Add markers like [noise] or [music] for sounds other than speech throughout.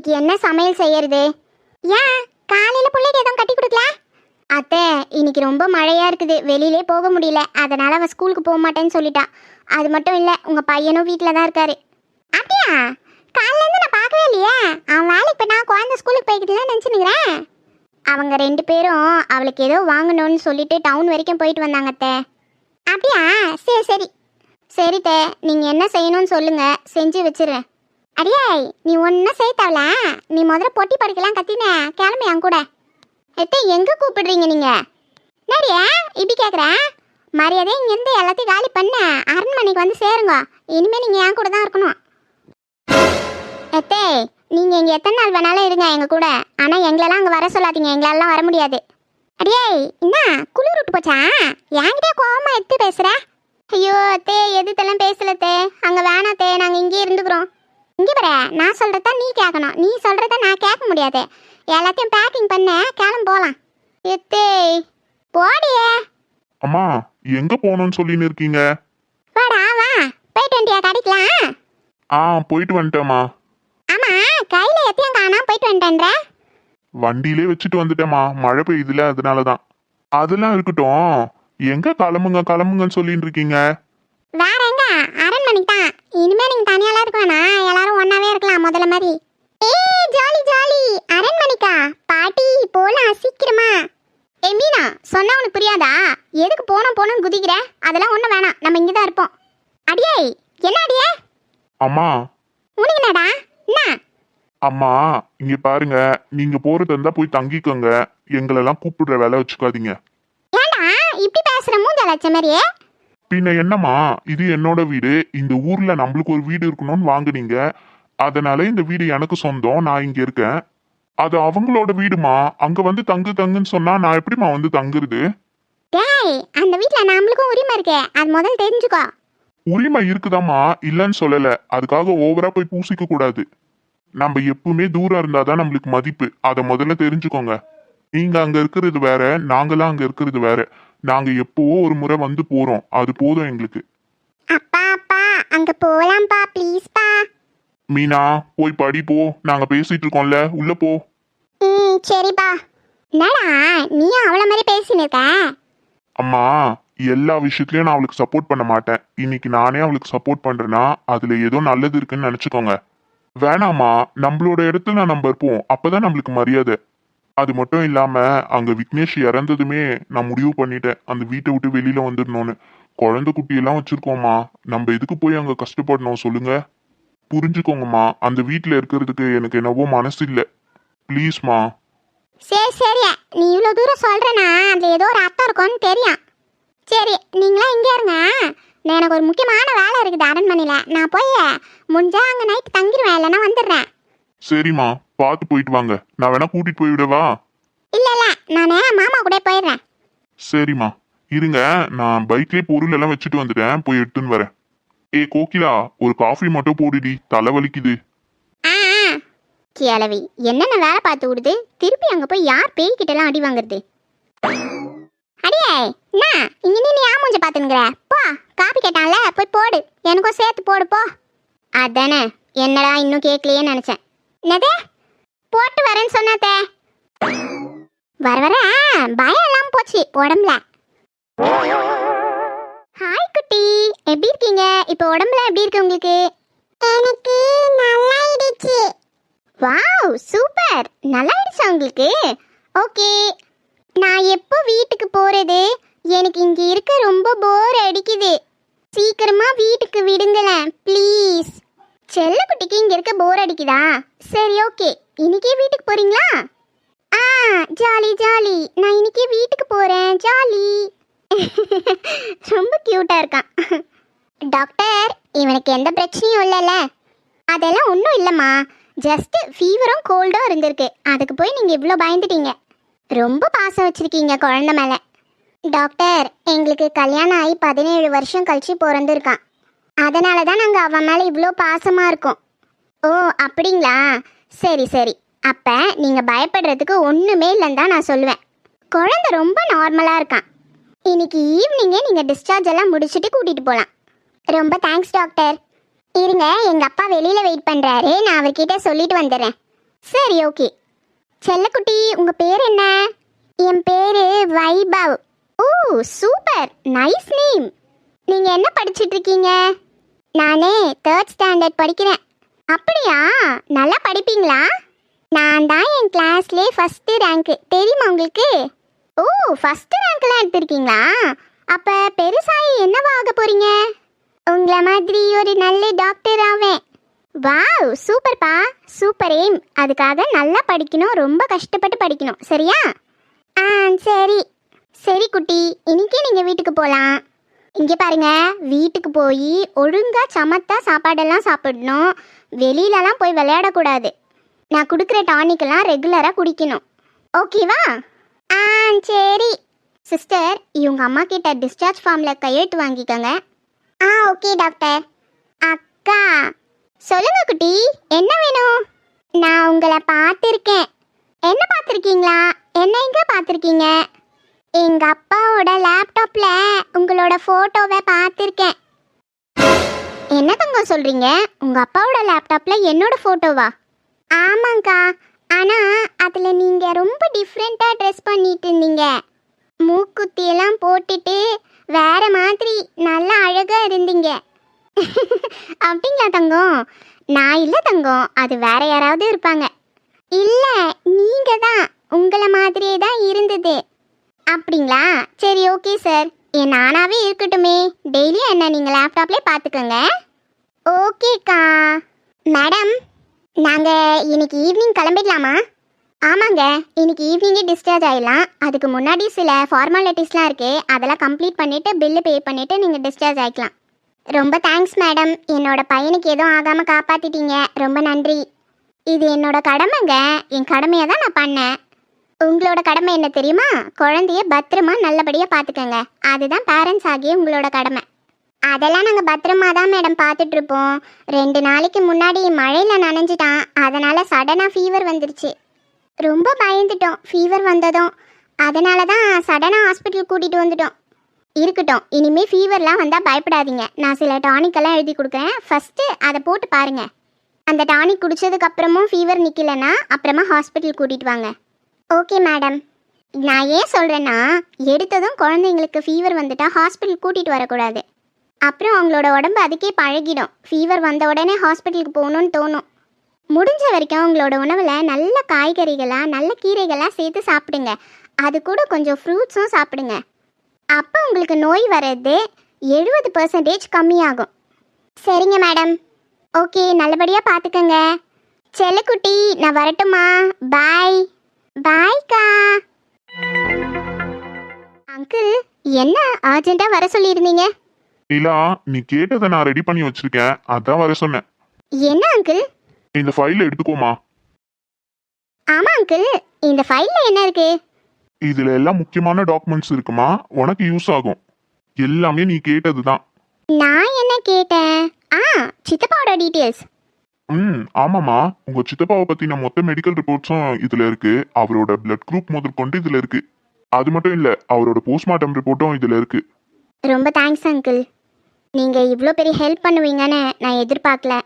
இன்னைக்கு என்ன சமையல் செய்யறது? ஏன்? காலையில பிள்ளைக்கு எதுவும் கட்டி கொடுக்கல? அத்தை இன்னைக்கு ரொம்ப மழையா இருக்குது. வெளியிலே போக முடியல. அதனால அவன் ஸ்கூலுக்கு போக மாட்டேன்னு சொல்லிட்டா. அது மட்டும் இல்லை உங்க பையனும் வீட்டில் தான் இருக்காரு. அப்படியா? காலையில இருந்து நான் பார்க்கவே இல்லையே. அவன் வேலைக்கு இப்போ நான் குழந்தை ஸ்கூலுக்கு போய்கிட்டுலாம் நினச்சினுக்கிறேன் அவங்க ரெண்டு பேரும் அவளுக்கு ஏதோ வாங்கணும்னு சொல்லிட்டு டவுன் வரைக்கும் போயிட்டு வந்தாங்க அத்தை. அப்படியா? சரி சரி. சரி தே நீங்கள் என்ன செய்யணும்னு சொல்லுங்க. செஞ்சு வச்சிடுறேன் அடியே நீ ஒன்றும் சேர்த்தாவல? நீ முதல்ல பொட்டி படுக்கலாம் கத்தின. கிளம்பி என் கூட. எத்தே எங்கே கூப்பிடுறீங்க நீங்கள் என்னடியா இப்படி கேட்குறேன் மரியாதை இங்கேருந்து எல்லாத்தையும் காலி பண்ண. அரண்மனைக்கு வந்து சேருங்க. இனிமேல் நீங்கள் என் கூட தான் இருக்கணும். எத்தே நீங்கள் இங்கே எத்தனை நாள் வேணாலும் இருங்க எங்கள் கூட. ஆனால் எங்களெல்லாம் அங்கே வர சொல்லாதீங்க. எங்களாலாம் வர முடியாது. அடியே என்ன குளிர் விட்டு போச்சா? என்கிட்ட கோபமாக எடுத்து பேசுற? ஐயோ தே எதுத்தெல்லாம் பேசல தே அங்கே வேணாத்தே நாங்கள் இங்கேயே இருந்துக்கிறோம். இங்கே பாரு நான் சொல்கிறத நீ கேட்கணும் நீ சொல்கிறத நான் கேட்க முடியாது. எல்லாத்தையும் பேக்கிங் பண்ண கிளம்பு போகலாம் எத்தே போடியே. அம்மா எங்க போகணும்னு சொல்லின்னு இருக்கீங்க? வாடா வா. போயிட்டு வண்டியா கடைக்கலாம். ஆ போயிட்டு வந்துட்டேம்மா. ஆமா கையில் எத்தையும் காணாம போயிட்டு வந்துட்டேன்ற? வண்டியிலே வச்சுட்டு வந்துட்டேம்மா. மழை பெய்யுதுல அதனால தான் அதெல்லாம் இருக்கட்டும். எங்க கிளம்புங்க கிளம்புங்கன்னு சொல்லிட்டு இருக்கீங்க? வேற எங்க? அரண்மனைக்கு தான். இனிமே நீங்க தனியாலாம் இருக்க வேணாம். எல்லாரும் ஒன்னாவே இருக்கலாம் முதல்ல மாதிரி. ஏ ஜாலி ஜாலி. அரண்மனைக்கா? பாட்டி போலாம் சீக்கிரமா. ஏ மீனா சொன்னா உனக்கு புரியாதா? எதுக்கு போனோம் போனோம் குதிக்கிற? அதெல்லாம் ஒன்றும் வேணாம். நம்ம இங்கே தான் இருப்போம். அடியே என்ன அடியே? அம்மா. உனக்கு என்னடா? என்ன? அம்மா இங்க பாருங்க. நீங்க போறது இருந்தா போய் தங்கிக்கோங்க. எங்களெல்லாம் கூப்பிடுற வேலை வச்சுக்காதீங்க. ஏன்டா இப்படி பேசுற மூஞ்ச லட்ச மாதிரியே? பின்ன என்னம்மா? இது என்னோட வீடு. இந்த ஊர்ல நம்மளுக்கு ஒரு வீடு இருக்கணும்னு வாங்குனீங்க. அதனால இந்த வீடு எனக்கு சொந்தம். நான் இங்க இருக்கேன். அது அவங்களோட வீடுமா? அங்க வந்து தங்கு தங்குன்னு சொன்னா நான் எப்படிம்மா வந்து தங்குறது? டேய் அந்த வீட்டில் நம்மளுக்கும் உரிமை இருக்கு. அது முதல்ல தெரிஞ்சுக்கோ. உரிமை இருக்குதாம்மா? இல்லைன்னு சொல்லல. அதுக்காக ஓவரா போய் பூசிக்க கூடாது. நம்ம எப்பவுமே தூரம் இருந்தாதான் நம்மளுக்கு மதிப்பு. அதை முதல்ல தெரிஞ்சுக்கோங்க. நீங்க அங்க இருக்கிறது வேற நாங்களாம் அங்க இருக்கிறது வேற. நாங்க எப்பவோ ஒரு முறை வந்து போறோம் அது போதும் எங்களுக்கு. அப்பா அப்பா அங்க போலாம்ப்பா ப்ளீஸ்ப்பா மீனா போய் படி போ. நாங்க பேசிட்டு இருக்கோம்ல உள்ள போ. ம் சரிப்பா. என்னடா நீ அவள மாதிரி பேசின்னு இருக்க? அம்மா எல்லா விஷயத்துலயும் நான் அவளுக்கு சப்போர்ட் பண்ண மாட்டேன். இன்னைக்கு நானே அவளுக்கு சப்போர்ட் பண்றேன்னா அதுல ஏதோ நல்லது இருக்குன்னு நினைச்சுக்கோங்க. வேணாம்மா நம்மளோட இடத்துல நம்ம இருப்போம் அப்பதான் நம்மளுக்கு மரியாதை. அது மட்டும் இல்லாம அங்க விக்னேஷ் இறந்ததுமே நான் முடிவு பண்ணிட்டேன். அந்த வீட்டை விட்டு வெளியில வந்துடணும்னு. குழந்தை குட்டியெல்லாம் வச்சிருக்கோம்மா. நம்ம எதுக்கு போய் அங்க கஷ்டப்படணும் சொல்லுங்க. புரிஞ்சுக்கோங்கம்மா. அந்த வீட்டுல இருக்கிறதுக்கு எனக்கு என்னவோ மனசு இல்லை. ப்ளீஸ்மா. சரி சரி. நீ இவ்வளோ தூரம் சொல்கிறேன்னா அதில் ஏதோ ஒரு அர்த்தம் இருக்கும்னு தெரியும். சரி நீங்களாம் இங்கே இருங்க. நான் எனக்கு ஒரு முக்கியமான வேலை இருக்குது அரண்மனையில். நான் போய் முடிஞ்சா அங்கே நைட் தங்கிடுவேன் இல்லைன்னா வந்துடுறேன். சரிம்மா. பார்த்து போயிட்டு வாங்க. நான் வேணா கூட்டிட்டு போய் விடவா? இல்லை இல்லை நான் மாமா கூட போயிடுறேன். சரிம்மா. இருங்க நான் பைக்லயே பொருள் எல்லாம் வச்சுட்டு வந்துட்டேன். போய் எடுத்துன்னு வரேன். ஏ கோகிலா ஒரு காஃபி மட்டும் போடுடி. தலை வலிக்குது. ஆ ஆ. கிழவி என்னென்ன வேலை பார்த்து விடுது திருப்பி அங்கே போய் யார் பேய்கிட்டலாம் அடி வாங்குறது? அடியே என்ன? இங்க நீ ஏன் மூஞ்ச பார்த்துங்கிற போ காப்பி கேட்டான்ல போய் போடு. எனக்கும் சேர்த்து போடு போ. அதானே என்னடா இன்னும் கேட்கலையே நினச்சேன். என்னதே? போட்டு வரேன்னு சொன்னாத்தே. வர வர பயம் எல்லாம் போச்சு உடம்புல. ஹாய் குட்டி. எப்படி இருக்கீங்க? இப்போ உடம்புல எப்படி இருக்கு உங்களுக்கு? எனக்கு நல்லாயிடுச்சு. வாவ் சூப்பர் நல்லாயிடுச்சா உங்களுக்கு? ஓகே நான் எப்போ வீட்டுக்கு போறது? எனக்கு இங்க இருக்க ரொம்ப போர் அடிக்குது. சீக்கிரமா வீட்டுக்கு விடுங்களேன் ப்ளீஸ் செல்லக்குட்டிக்கு இங்க இருக்க போர் அடிக்குதா? சரி ஓகே இன்னைக்கே வீட்டுக்கு போறீங்களா? ஆ ஜாலி ஜாலி. நான் இன்னைக்கே வீட்டுக்கு போறேன். ஜாலி. ரொம்ப கியூட்டா இருக்கான். டாக்டர் இவனுக்கு எந்த பிரச்சனையும் இல்லைல்ல. அதெல்லாம் ஒன்றும் இல்லைம்மா. ஜஸ்ட் ஃபீவரும் கோல்டும் இருந்திருக்கு. அதுக்கு போய் நீங்கள் இவ்வளோ பயந்துட்டீங்க. ரொம்ப பாசம் வச்சுருக்கீங்க குழந்த மேலே. டாக்டர் எங்களுக்கு கல்யாணம் ஆகி பதினேழு வருஷம் கழிச்சு பிறந்திருக்கான். அதனால தான் நாங்கள் அவன் மேலே இவ்வளோ பாசமாக இருக்கோம். ஓ அப்படிங்களா? சரி சரி. அப்போ நீங்கள் பயப்படுறதுக்கு ஒன்றுமே இல்லைன்னு தான் நான் சொல்லுவேன். குழந்தை ரொம்ப நார்மலாக இருக்கான். இன்னைக்கு ஈவினிங்கே நீங்கள் டிஸ்சார்ஜ் எல்லாம் முடிச்சுட்டு கூட்டிகிட்டு போகலாம் ரொம்ப தேங்க்ஸ் டாக்டர் இருங்க எங்கள் அப்பா வெளியில் வெயிட் பண்ணுறாரு நான் அவர்கிட்ட சொல்லிட்டு வந்துடுறேன். சரி ஓகே செல்லக்குட்டி உங்கள் பேர் என்ன? என் பேர் வைபவ். ஓ சூப்பர் நைஸ் நேம் நீங்கள் என்ன படிச்சிட்டு இருக்கீங்க? நானே தேர்ட் ஸ்டாண்டர்ட் படிக்கிறேன். அப்படியா? நல்லா படிப்பீங்களா? நான் தான் என் கிளாஸ்லே ஃபஸ்ட்டு ரேங்க்கு தெரியுமா உங்களுக்கு? ஓ ஃபஸ்ட்டு ரேங்க்லாம் எடுத்திருக்கீங்களா? அப்போ பெருசாகி என்னவா ஆக போகிறீங்க உங்களை மாதிரி ஒரு நல்ல டாக்டர் ஆவேன். வாவ் சூப்பர்ப்பா. Super aim. அதுக்காக நல்லா படிக்கணும். ரொம்ப கஷ்டப்பட்டு படிக்கணும். சரியா? ஆ சரி. சரி குட்டி இன்னைக்கே நீங்கள் வீட்டுக்கு போகலாம் இங்கே பாருங்க வீட்டுக்கு போய் ஒழுங்கா சமத்தா சாப்பாடெல்லாம் சாப்பிடணும். வெளியிலலாம் போய் விளையாடக்கூடாது. நான் கொடுக்குற டானிக்கெல்லாம் ரெகுலராக குடிக்கணும். ஓகேவா ஆ சரி. சிஸ்டர் இவங்க அம்மா கிட்ட டிஸ்சார்ஜ் ஃபார்மில் கையெழுத்து வாங்கிக்கோங்க. ஆ ஓகே டாக்டர் அக்கா சொல்லுங்க குட்டி என்ன வேணும்? நான் உங்களை பார்த்துருக்கேன். என்ன பார்த்துருக்கீங்களா? என்ன எங்கே பார்த்துருக்கீங்க? எங்க அப்பாவோட லேப்டாப்ல உங்களோட போட்டோவை பார்த்துருக்கேன். என்ன தங்கம் சொல்றீங்க? உங்க அப்பாவோட லேப்டாப்ல என்னோட போட்டோவா ஆமாங்க்கா ஆனா அதுல நீங்க ரொம்ப டிஃப்ரெண்டா ட்ரெஸ் பண்ணிட்டு இருந்தீங்க. மூக்குத்தி எல்லாம் போட்டுட்டு வேற மாதிரி நல்லா அழகா இருந்தீங்க. [laughs] அப்படிங்களா தங்கம்? நான் இல்லை தங்கம். அது வேற யாராவது இருப்பாங்க. இல்லை நீங்கள் தான் உங்களை மாதிரியே தான் இருந்தது. அப்படிங்களா? சரி ஓகே சார் என் நானாவே இருக்கட்டுமே. டெய்லியும் என்ன நீங்கள் லேப்டாப்லேயே பார்த்துக்கோங்க ஓகேக்கா மேடம் நாங்கள் இன்னைக்கு ஈவினிங் கிளம்பிடலாமா? ஆமாங்க இன்னைக்கு ஈவினிங்கே டிஸ்சார்ஜ் ஆகிடலாம் அதுக்கு முன்னாடி சில ஃபார்மாலிட்டிஸ்லாம் இருக்குது அதெல்லாம் கம்ப்ளீட் பண்ணிவிட்டு பில்லு பே பண்ணிவிட்டு நீங்கள் டிஸ்சார்ஜ் ஆகிக்கலாம் ரொம்ப தேங்க்ஸ் மேடம் என்னோட பையனுக்கு எதுவும் ஆகாமல் காப்பாற்றிட்டீங்க ரொம்ப நன்றி. இது என்னோட கடமைங்க. என் கடமையை தான் நான் பண்ணேன். உங்களோட கடமை என்ன தெரியுமா? குழந்தைய பத்திரமா நல்லபடியாக பார்த்துக்கங்க அதுதான் பேரண்ட்ஸ் ஆகிய உங்களோட கடமை. அதெல்லாம் நாங்கள் பத்திரமா தான் மேடம் பார்த்துட்டு இருப்போம் ரெண்டு நாளைக்கு முன்னாடி மழையில் நனைஞ்சிட்டான். அதனால் சடனாக ஃபீவர் வந்துருச்சு. ரொம்ப பயந்துட்டோம். ஃபீவர் வந்ததும். அதனால தான் சடனாக ஹாஸ்பிட்டல் கூட்டிகிட்டு வந்துட்டோம். இருக்கட்டும். இனிமே ஃபீவர்லாம் வந்தால் பயப்படாதீங்க. நான் சில டானிக்கெல்லாம் எழுதி கொடுக்குறேன். ஃபஸ்ட்டு அதை போட்டு பாருங்க. அந்த டானிக் குடித்ததுக்கப்புறமும் ஃபீவர் நிற்கலன்னா அப்புறமா ஹாஸ்பிட்டல் கூட்டிகிட்டு வாங்க. Okay madam. நான் ஏன் சொல்கிறேன்னா எடுத்ததும் குழந்தைங்களுக்கு ஃபீவர் வந்துட்டா ஹாஸ்பிட்டல் கூட்டிகிட்டு வரக்கூடாது. அப்புறம் அவங்களோட உடம்பு அதுக்கே பழகிடும். ஃபீவர் வந்த உடனே ஹாஸ்பிட்டலுக்கு போகணும்னு தோணும். முடிஞ்ச வரைக்கும் உங்களோட உணவில் நல்ல காய்கறிகளாக நல்ல கீரைகளாக சேர்த்து சாப்பிடுங்க. அது கூட கொஞ்சம் ஃப்ரூட்ஸும் சாப்பிடுங்க. அப்போ உங்களுக்கு நோய் வர்றது எழுபது பர்சன்டேஜ் கம்மியாகும். சரிங்க மேடம். ஓகே நல்லபடியாக பார்த்துக்கங்க செல்லக்குட்டி நான் வரட்டுமா பாய் பாய்க்கா. அங்கிள் என்ன அர்ஜென்ட்டாக வர சொல்லியிருந்தீங்க? நிலா நீ கேட்டதை நான் ரெடி பண்ணி வச்சிருக்கேன். அதான் வர சொன்னேன். என்ன அங்கிள்? இந்த ஃபைலை எடுத்துக்கோமா. ஆமாம் அங்கிள் இந்த ஃபைலில் என்ன இருக்கு? இதுல எல்லாம் முக்கியமான டாக்குமெண்ட்ஸ் இருக்குமா? உனக்கு யூஸ் ஆகும். எல்லாமே நீ கேட்டது தான் நான் என்ன கேட்டேன்? ஆ சித்தப்பாவோட டீட்டெயில்ஸ் ம் ஆமாம்மா. உங்க சித்தப்பாவை பத்தின மொத்த மெடிக்கல் ரிப்போர்ட்ஸும் இதுல இருக்கு. அவரோட பிளட் குரூப் முதற்கொண்டு இதுல இருக்கு. அது மட்டும் இல்ல அவரோட போஸ்ட்மார்ட்டம் ரிப்போர்ட்டும் இதுல இருக்கு. ரொம்ப தேங்க்ஸ் அங்கிள் நீங்கள் இவ்வளோ பெரிய ஹெல்ப் பண்ணுவீங்கன்னு நான் எதிர்பார்க்கல.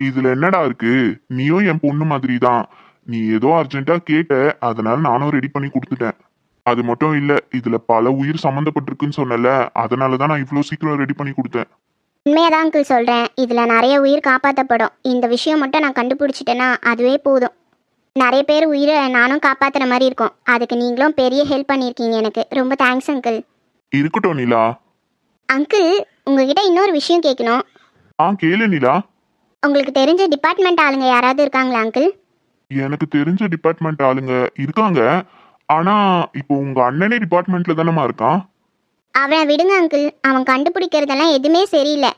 இதுல என்னடா இருக்கு? நீயும் என் பொண்ணு மாதிரி தான் நீ ஏதோ அர்ஜென்ட்டா கேட்ட அதனால நானும் ரெடி பண்ணி கொடுத்துட்டேன். அது மட்டும் இல்ல இதுல பல உயிர் சம்மந்தப்பட்டிருக்குன்னு சொன்னல அதனால தான் நான் இவ்வளோ சீக்கிரம் ரெடி பண்ணி கொடுத்தேன். உண்மையாக தான் அங்கிள் சொல்கிறேன் இதில் நிறைய உயிர் காப்பாற்றப்படும் இந்த விஷயம் மட்டும் நான் கண்டுபிடிச்சிட்டேன்னா அதுவே போதும். நிறைய பேர் உயிரை நானும் காப்பாற்றுற மாதிரி இருக்கும். அதுக்கு நீங்களும் பெரிய ஹெல்ப் பண்ணியிருக்கீங்க எனக்கு. ரொம்ப தேங்க்ஸ் அங்கிள் இருக்கட்டும் நிலா. அங்கிள் உங்ககிட்ட இன்னொரு விஷயம் கேட்கணும். ஆ கேளு நிலா. உங்களுக்கு தெரிஞ்ச டிபார்ட்மெண்ட் ஆளுங்க யாராவது இருக்காங்களா அங்கிள் எனக்கு தெரிஞ்ச டிபார்ட்மெண்ட் ஆளுங்க இருக்காங்க. ஆனா இப்போ உங்க அண்ணனே டிபார்ட்மெண்ட்ல தானம்மா இருக்கான்? அவனை விடுங்க அங்கிள் அவன் கண்டுபிடிக்கிறதெல்லாம் எதுவுமே சரியில்லை.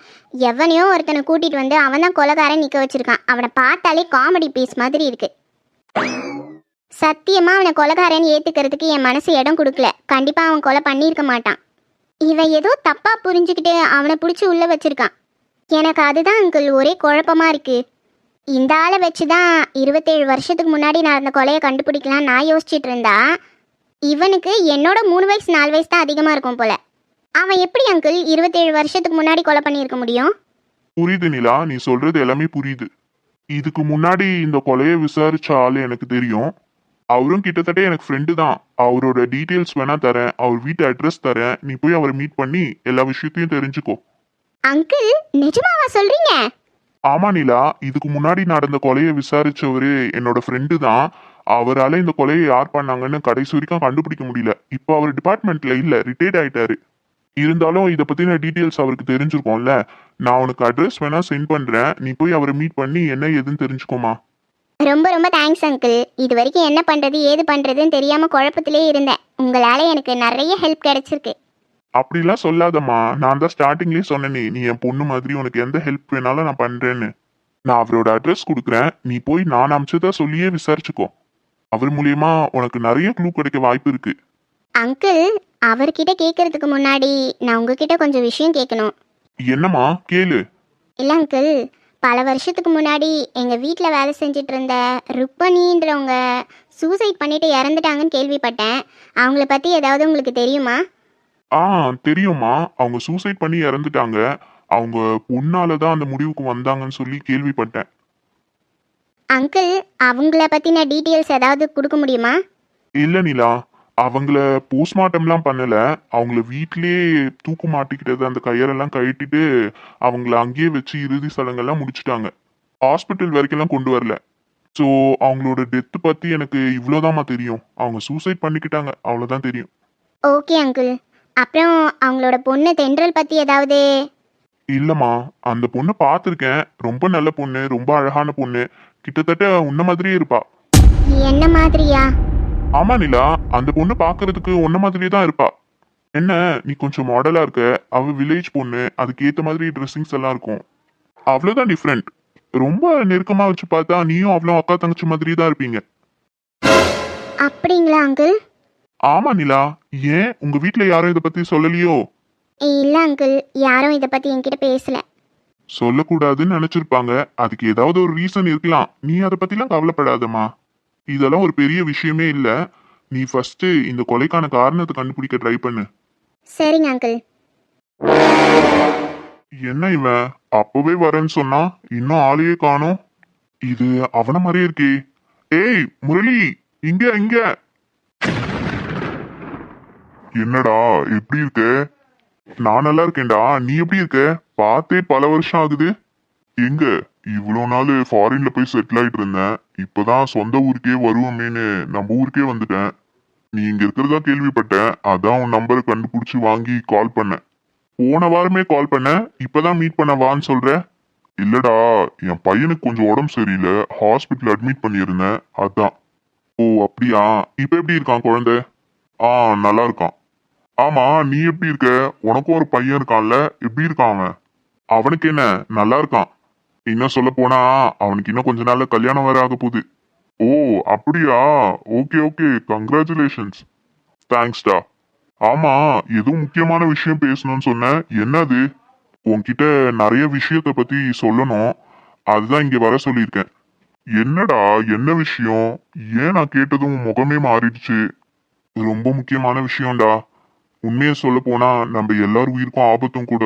எவனையோ ஒருத்தனை கூட்டிட்டு வந்து அவன் தான் கொலகாரன் நிற்க வச்சிருக்கான். அவனை பார்த்தாலே காமெடி பீஸ் மாதிரி இருக்கு. சத்தியமா அவனை கொலகாரன் ஏத்துக்கிறதுக்கு என் மனசு இடம் கொடுக்கல. கண்டிப்பா அவன் கொலை பண்ணியிருக்க மாட்டான். இவன் ஏதோ தப்பா புரிஞ்சுக்கிட்டு அவனை பிடிச்சி உள்ள வச்சிருக்கான். எனக்கு அதுதான் அங்கிள் ஒரே குழப்பமா இருக்கு. இந்த ஆளை வச்சு தான் இருபத்தேழு வருஷத்துக்கு முன்னாடி நடந்த கொலையை கண்டுபிடிக்கலாம் நான் யோசிச்சுட்டு இருந்தா இவனுக்கு என்னோட மூணு வயசு நாலு வயசு தான் அதிகமாக இருக்கும் போல. அவன் எப்படி அங்கிள் இருபத்தேழு வருஷத்துக்கு முன்னாடி கொலை பண்ணியிருக்க முடியும்? புரியுது நிலா நீ சொல்றது எல்லாமே புரியுது. இதுக்கு முன்னாடி இந்த கொலையை விசாரிச்ச ஆளு எனக்கு தெரியும். அவரும் கிட்டத்தட்ட எனக்கு ஃப்ரெண்டு தான். அவரோட டீட்டெயில்ஸ் வேணா தரேன். அவர் வீட்டு அட்ரஸ் தரேன். நீ போய் அவரை மீட் பண்ணி எல்லா விஷயத்தையும் தெரிஞ்சுக்கோ. அங்கிள் நிஜமாவா சொல்றீங்க? ஆமா நிலா இதுக்கு முன்னாடி நடந்த கொலையை விசாரிச்சவரு என்னோட ஃப்ரெண்டு தான். அவரால் இந்த கொலையை யார் பண்ணாங்கன்னு கடைசி வரைக்கும் கண்டுபிடிக்க முடியல. இப்போ அவர் டிபார்ட்மெண்ட்ல இல்ல ரிட்டையர்ட் ஆயிட்டாரு. இருந்தாலும் இதை பத்தின டீட்டெயில்ஸ் அவருக்கு தெரிஞ்சிருக்கோம்ல. நான் உனக்கு அட்ரஸ் வேணா சென்ட் பண்றேன். நீ போய் அவரை மீட் பண்ணி என்ன ஏதுன்னு தெரிஞ்சுக்கோமா. ரொம்ப ரொம்ப தேங்க்ஸ் அங்கிள் இது வரைக்கும் என்ன பண்றது ஏது பண்றதுன்னு தெரியாம குழப்பத்திலே இருந்தேன். உங்களால எனக்கு நிறைய ஹெல்ப் கிடைச்சிருக்கு. அப்படிலாம் சொல்லாதம்மா. நான் தான் ஸ்டார்டிங்லேயே சொன்னேனே நீ. என் பொண்ணு மாதிரி உனக்கு எந்த ஹெல்ப் வேணாலும் நான் பண்றேன்னு. நான் அவரோட அட்ரஸ் கொடுக்குறேன். நீ போய் நான் அமிச்சதா சொல்லியே விசாரிச்சுக்கோ. அவர் மூலியமா உனக்கு நிறைய க்ளூ கிடைக்க வாய்ப்பு இருக்கு. அங்கிள் அவர்கிட்ட கேட்கறதுக்கு முன்னாடி நான் உங்ககிட்ட கொஞ்சம் விஷயம் கேட்கணும் என்னம்மா? கேளு. இல்லை அங்கிள் பல வருஷத்துக்கு முன்னாடி எங்கள் வீட்டில் வேலை செஞ்சுட்டு இருந்த ருக்மணின்றவங்க சூசைட் பண்ணிட்டு இறந்துட்டாங்கன்னு கேள்விப்பட்டேன். அவங்கள பற்றி ஏதாவது உங்களுக்கு தெரியுமா? ஆ தெரியுமா அவங்க சூசைட் பண்ணி இறந்துட்டாங்க. அவங்க பொண்ணால தான் அந்த முடிவுக்கு வந்தாங்கன்னு சொல்லி கேள்விப்பட்டேன். அங்கிள் அவங்கள பற்றின டீட்டெயில்ஸ் ஏதாவது கொடுக்க முடியுமா? இல்ல நிலா. அவங்கள போஸ்ட்மார்ட்டம்லாம் பண்ணல. அவங்கள வீட்டிலேயே தூக்கு மாட்டிக்கிட்டது அந்த கயிறெல்லாம் கழட்டிட்டு அவங்கள அங்கேயே வச்சு இறுதி சடங்கெல்லாம் முடிச்சிட்டாங்க. ஹாஸ்பிட்டல் வரைக்கும்லாம் கொண்டு வரல. ஸோ அவங்களோட டெத்து பத்தி எனக்கு இவ்வளோதாம்மா தெரியும். அவங்க சூசைட் பண்ணிக்கிட்டாங்க. அவ்வளோதான் தெரியும். ஓகே அங்கிள் அப்புறம் அவங்களோட பொண்ணு தென்றல் பற்றி ஏதாவது? இல்லம்மா அந்த பொண்ணை பார்த்துருக்கேன். ரொம்ப நல்ல பொண்ணு ரொம்ப அழகான பொண்ணு. கிட்டத்தட்ட உன்ன மாதிரியே இருப்பா. என்ன மாதிரியா? ஆமா நிலா. அந்த பொண்ணு பார்க்கறதுக்கு உன்ன மாதிரியே தான் இருப்பா. என்ன நீ கொஞ்சம் மாடலா இருக்க. அவ வில்லேஜ் பொண்ணு. அதுக்கு ஏத்த மாதிரி ட்ரெஸ்ஸிங்ஸ் எல்லாம் இருக்கும். அவ்வளவுதான் டிஃப்ரெண்ட் ரொம்ப நெருக்கமா வச்சு பார்த்தா நீயும் அவ்வளோ அக்கா தங்கச்சி மாதிரி தான் இருப்பீங்க. அப்படிங்களா அங்கிள் ஆமா நிலா. ஏன்? உங்க வீட்ல யாரும் இதை பத்தி சொல்லலையோ? இல்லை அங்கிள் யாரும் இதை பற்றி என்கிட்ட பேசல. சொல்லக்கூடாதுன்னு நினைச்சிருப்பாங்க. அதுக்கு ஏதாவது ஒரு ரீசன் இருக்கலாம். நீ அதை பத்திலாம் கவலைப்படாதம்மா. இதெல்லாம் ஒரு பெரிய விஷயமே இல்ல. நீ ஃபர்ஸ்ட் இந்த கொலைக்கான காரணத்தை கண்டுபிடிக்க ட்ரை பண்ணு. சரிங்க அங்கிள் என்ன இவன்? அப்பவே வரேன்னு சொன்னா இன்னும் ஆளையே காணோம். இது அவன மாதிரியே இருக்கே. ஏய் முரளி இங்க இங்க. என்னடா எப்படி இருக்க? நான் நல்லா இருக்கேன்டா நீ எப்படி இருக்க? பார்த்தே பல வருஷம் ஆகுது. எங்க? இவ்வளோ நாள் ஃபாரின்ல போய் செட்டில் ஆயிட்டு இருந்தேன். இப்போதான் சொந்த ஊருக்கே வருவோமேன்னு நம்ம ஊருக்கே வந்துட்டேன். நீ இங்க இருக்கிறதா கேள்விப்பட்டேன். அதான் உன் நம்பரை கண்டுபிடிச்சி வாங்கி கால் பண்ணேன். போன வாரமே கால் பண்ணேன் இப்பதான் மீட் பண்ண வான்னு சொல்ற? இல்லடா என் பையனுக்கு கொஞ்சம் உடம்பு சரியில்லை. ஹாஸ்பிட்டல் அட்மிட் பண்ணியிருந்தேன். அதான். ஓ அப்படியா? இப்போ எப்படி இருக்கான் குழந்தை? ஆ நல்லா இருக்கான். ஆமா நீ எப்படி இருக்க? உனக்கும் ஒரு பையன் இருக்கான்ல எப்படி இருக்கான் அவன்? அவனுக்கு என்ன நல்லா இருக்கான்? இன்னும் சொல்ல போனா அவனுக்கு இன்னும் கொஞ்ச நாள்ல கல்யாணம் வேற ஆக போகுது. ஓ அப்படியா? Okay okay. கங்க்ராச்சுலேஷன்ஸ் தேங்க்ஸ்டா ஆமா ஏதோ முக்கியமான விஷயம் பேசணும்னு சொன்னேன் என்னது? உன்கிட்ட நிறைய விஷயத்த பத்தி சொல்லணும். அதுதான் இங்க வர சொல்லியிருக்கேன். என்னடா என்ன விஷயம்? ஏன் நான் கேட்டதும் உன் முகமே மாறிடுச்சு. ரொம்ப முக்கியமான விஷயம்டா. உண்மையை சொல்ல போனா நம்ம எல்லார் உயிருக்கும் ஆபத்தும் கூட.